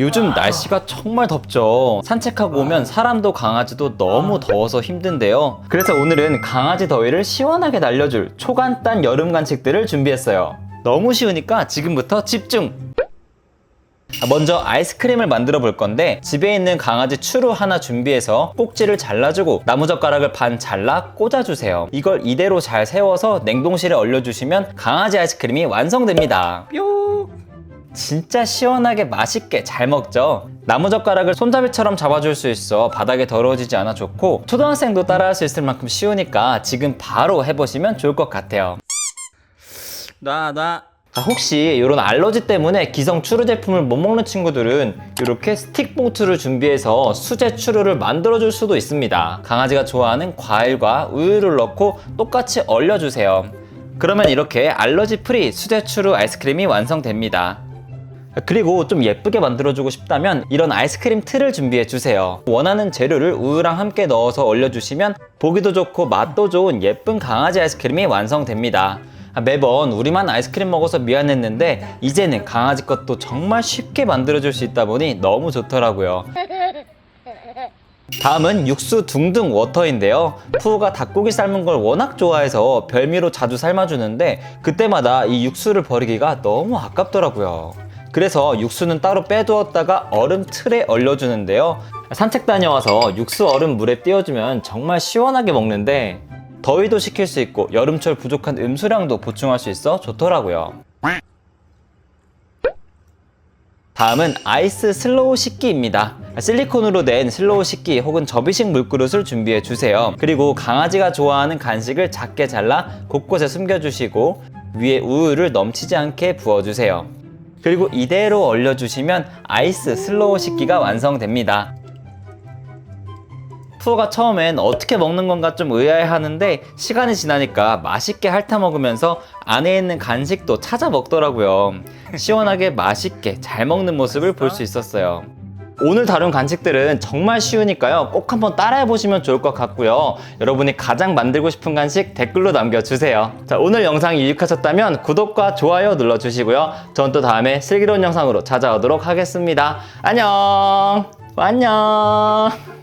요즘 날씨가 정말 덥죠. 산책하고 오면 사람도 강아지도 너무 더워서 힘든데요. 그래서 오늘은 강아지 더위를 시원하게 날려줄 초간단 여름 간식들을 준비했어요. 너무 쉬우니까 지금부터 집중! 먼저 아이스크림을 만들어 볼 건데 집에 있는 강아지 추루 하나 준비해서 꼭지를 잘라주고 나무젓가락을 반 잘라 꽂아주세요. 이걸 이대로 잘 세워서 냉동실에 얼려주시면 강아지 아이스크림이 완성됩니다. 뾰! 진짜 시원하게 맛있게 잘 먹죠? 나무젓가락을 손잡이처럼 잡아줄 수 있어 바닥에 더러워지지 않아 좋고 초등학생도 따라할 수 있을 만큼 쉬우니까 지금 바로 해보시면 좋을 것 같아요. 나, 나. 아, 혹시 이런 알러지 때문에 기성 추루 제품을 못 먹는 친구들은 이렇게 스틱 봉투를 준비해서 수제 추루를 만들어 줄 수도 있습니다. 강아지가 좋아하는 과일과 우유를 넣고 똑같이 얼려 주세요. 그러면 이렇게 알러지 프리 수제 추루 아이스크림이 완성됩니다. 그리고 좀 예쁘게 만들어주고 싶다면 이런 아이스크림 틀을 준비해 주세요. 원하는 재료를 우유랑 함께 넣어서 얼려주시면 보기도 좋고 맛도 좋은 예쁜 강아지 아이스크림이 완성됩니다. 아, 매번 우리만 아이스크림 먹어서 미안했는데 이제는 강아지 것도 정말 쉽게 만들어줄 수 있다 보니 너무 좋더라고요. 다음은 육수 둥둥 워터인데요. 푸우가 닭고기 삶은 걸 워낙 좋아해서 별미로 자주 삶아주는데 그때마다 이 육수를 버리기가 너무 아깝더라고요. 그래서 육수는 따로 빼두었다가 얼음 틀에 얼려주는데요. 산책 다녀와서 육수 얼음 물에 띄워주면 정말 시원하게 먹는데 더위도 식힐 수 있고 여름철 부족한 음수량도 보충할 수 있어 좋더라고요. 다음은 아이스 슬로우 식기입니다. 실리콘으로 된 슬로우 식기 혹은 접이식 물그릇을 준비해 주세요. 그리고 강아지가 좋아하는 간식을 작게 잘라 곳곳에 숨겨주시고 위에 우유를 넘치지 않게 부어주세요. 그리고 이대로 얼려주시면 아이스 슬로우 식기가 완성됩니다. 푸어가 처음엔 어떻게 먹는 건가 좀 의아해 하는데 시간이 지나니까 맛있게 핥아 먹으면서 안에 있는 간식도 찾아 먹더라고요. 시원하게 맛있게 잘 먹는 모습을 볼 수 있었어요. 오늘 다룬 간식들은 정말 쉬우니까요. 꼭 한번 따라해 보시면 좋을 것 같고요. 여러분이 가장 만들고 싶은 간식 댓글로 남겨주세요. 자, 오늘 영상이 유익하셨다면 구독과 좋아요 눌러주시고요. 전 또 다음에 슬기로운 영상으로 찾아오도록 하겠습니다. 안녕! 안녕!